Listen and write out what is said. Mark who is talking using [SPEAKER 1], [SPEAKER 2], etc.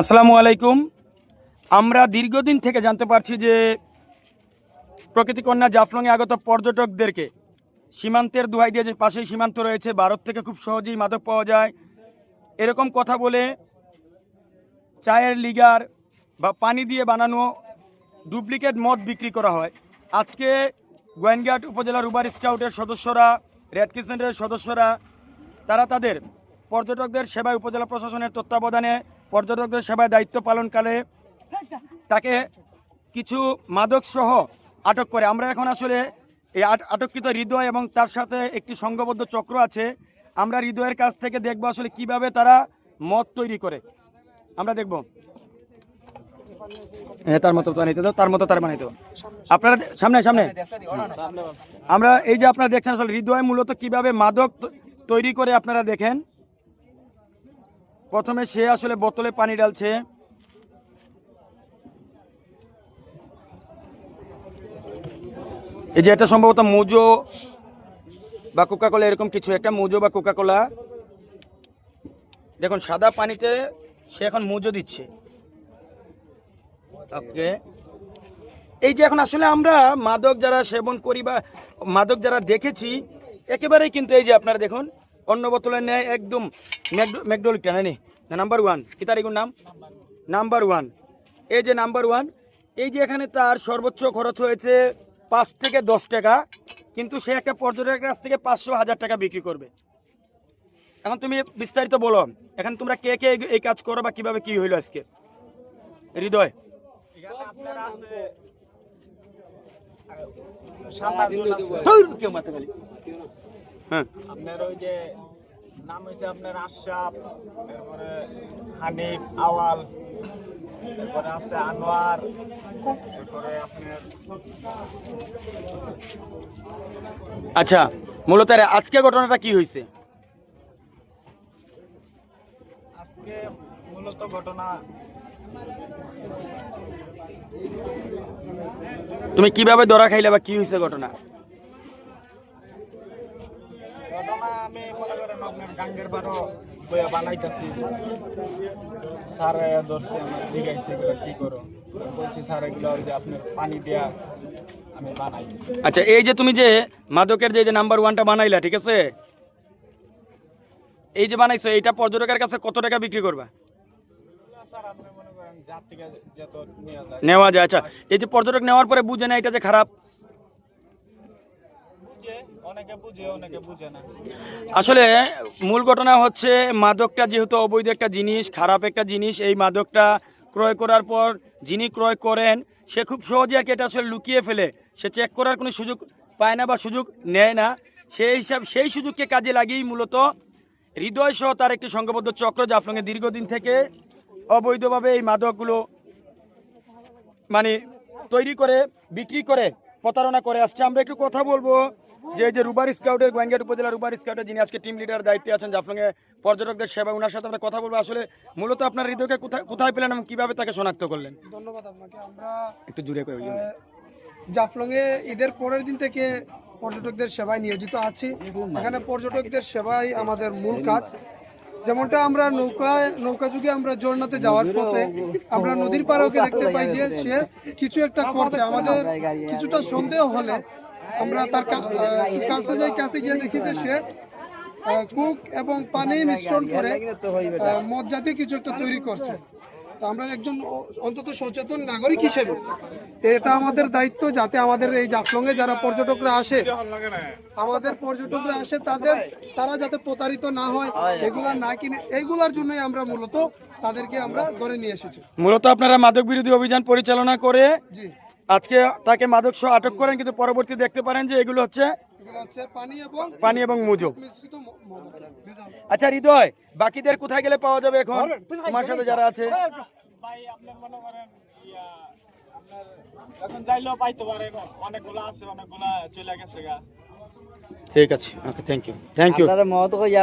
[SPEAKER 1] আসসালামু আলাইকুম। আমরা দীর্ঘদিন থেকে জানতে পারছি যে প্রকৃতিকন্যা জাফলংয়ে আগত পর্যটকদেরকে সীমান্তের দুহাই দিয়ে যে পাশেই সীমান্ত রয়েছে, ভারত থেকে খুব সহজেই মাদক পাওয়া যায়। এরকম কথা বলে চায়ের লিগার বা পানি দিয়ে বানানো ডুপ্লিকেট মদ বিক্রি করা হয়। আজকে গোয়েনঘাট উপজেলার উবার স্কাউটের সদস্যরা, রেড ক্রিসেন্টের সদস্যরা, তারা তাদের পর্যটকদের সেবায় উপজেলা প্রশাসনের তত্ত্বাবধানে পর্যটকদের সেবায় দায়িত্ব পালনকালে তাকে কিছু মাদক সহ আটক করে। আমরা এখন আসলে এই আট- আটককৃত হৃদয় এবং তার সাথে একটি সংঘবদ্ধ চক্র আছে। আমরা হৃদয়ের কাছ থেকে দেখব আসলে কীভাবে তারা মদ তৈরি করে। আমরা দেখব। হ্যাঁ তার মতো তার মতো তার বানাইতে আপনারা সামনে সামনে। আমরা এই যে আপনারা দেখছেন আসলে হৃদয় মূলত কীভাবে মাদক তৈরি করে আপনারা দেখেন। প্রথমে সে আসলে বোতলে পানি ঢালছে। এই যে এটা সম্ভবত মুজো বা কোকাকোলা, এরকম কিছু, একটা মুজো বা কোকাকোলা। দেখুন, সাদা পানিতে সে এখন মুজো দিচ্ছে। ওকে। এই যে এখন আসলে আমরা মাদক যারা সেবন করি বা মাদক যারা দেখেছি, একেবারেই কিন্তু এই যে আপনারা দেখুন, অন্য বোতলের ন্যায় একদম ম্যাকডোলিকটা নাম্বার ওয়ান কি তার এগুলোর নাম? নাম্বার ওয়ান এই যে নাম্বার ওয়ান এই যে এখানে তার সর্বোচ্চ খরচ হয়েছে পাঁচ থেকে দশ টাকা কিন্তু সে একটা পর্যটকের কাছ থেকে পাঁচশো হাজার টাকা বিক্রি করবে। এখন তুমি বিস্তারিত বলো এখন তোমরা কে কে এই- কাজ করো বা কীভাবে কি হইল আজকে? হৃদয়। হ্যাঁ।
[SPEAKER 2] আপনার ওই যে নাম হয়েছে আপনার আশরাফ এরপরে হানিফ আওয়াল এরপরে আছে আনোয়ার এরপরে আপনার
[SPEAKER 1] আচ্ছা মূলত আজকে ঘটনাটা কি হয়েছে
[SPEAKER 2] আজকে মূলত ঘটনা
[SPEAKER 1] তুমি কীভাবে ধরা খাইলে বা কি হয়েছে ঘটনা
[SPEAKER 2] আমি মনে করেন আপনার গাঙ্গের বারো বইয়া বানাইতেছি। স্যার ধরছে আমার এগুলো কি করো? বলছি স্যার এগুলো যে আপনার পানি দেয়া আমি বানাই।
[SPEAKER 1] আচ্ছা এই যে তুমি যে মাদকের যে যে নাম্বার ওয়ানটা বানাইলা ঠিক আছে? এই যে বানাইছো এইটা পর্যটকের কাছে কত টাকা বিক্রি করবা?
[SPEAKER 2] নেওয়া যায়।
[SPEAKER 1] আচ্ছা। এই যে পর্যটক নেওয়ার পরে বুঝে না এটা যে খারাপ?
[SPEAKER 2] অনেকে বুঝে অনেকে বুঝে না।
[SPEAKER 1] আসলে মূল ঘটনা হচ্ছে মাদকটা যেহেতু অবৈধ একটা জিনিস, খারাপ একটা জিনিস, এই মাদকটা ক্রয় করার পর যিনি ক্রয় করেন, সে খুব সহজে আর কি এটা আসলে লুকিয়ে ফেলে। সে চেক করার কোনো সুযোগ পায় না বা সুযোগ নেয় না। সেই হিসাব, সেই সুযোগকে কাজে লাগিয়েই মূলত হৃদয় সহ তার একটি সংঘবদ্ধ চক্র জাফলংয়ে দীর্ঘদিন থেকে অবৈধভাবে এই মাদকগুলো মানে তৈরি করে, বিক্রি করে, প্রতারণা করে আসছে। আমরা একটু কথা বলব যে যে রুবার স্কাউটের গোয়েঙ্গাট উপজেলা রুবার স্কাউটের যিনি আজকে টিম লিডার দায়িত্বে আছেন জাফলংয়ে পর্যটকদের সেবা ওনার সাথে আমরা কথা বলব। আসলে মূলত আপনার হৃদয়কে কোথায় কোথায় পেলেন এবং কীভাবে তাকে শনাক্ত করলেন?
[SPEAKER 3] ধন্যবাদ আপনাকে। আমরা
[SPEAKER 1] একটু জুড়ে
[SPEAKER 3] জাফলংয়ে ঈদের পরের দিন থেকে পর্যটকদের সেবায় নিয়োজিত আছি। এখানে পর্যটকদের সেবাই আমাদের মূল কাজ। যেমনটা আমরা নৌকায় নৌকা যুগে আমরা জোরনাতে যাওয়ার পথে আমরা নদীর পাড়ে ওকে দেখতে পাই যে সে কিছু একটা করছে। আমাদের কিছুটা সন্দেহ হলে আমরা তার কাছে যাই কাছে গিয়ে দেখি যে সে কুক এবং পানি মিশ্রণ করে মদ জাতীয় কিছু একটা তৈরি করছে। তো আমরা একজন অন্তত সচেতন নাগরিক হিসেবে এটা আমাদের দায়িত্ব যাতে আমাদের এই জাফলংয়ে যারা পর্যটকরা আসে আমাদের পর্যটকরা আসে তাদের তারা যাতে প্রতারিত না হয় এগুলা না কিনে এইগুলার জন্যই আমরা মূলত তাদেরকে আমরা ধরে নিয়ে এসেছি।
[SPEAKER 1] মূলত আপনারা মাদক বিরোধী অভিযান পরিচালনা করে
[SPEAKER 3] জি।
[SPEAKER 1] আজকে তাকে মাদক সহ আটক করেন কিন্তু পরবর্তী দেখতে পারেন যে এগুলো হচ্ছে
[SPEAKER 3] এগুলো পানি এবং
[SPEAKER 1] পানি মুজো। আচ্ছা হৃদয় বাকিদের কোথায় গেলে পাওয়া যাবে এখন? তোমার সাথে যারা আছে। ঠিক আছে okay thank you thank you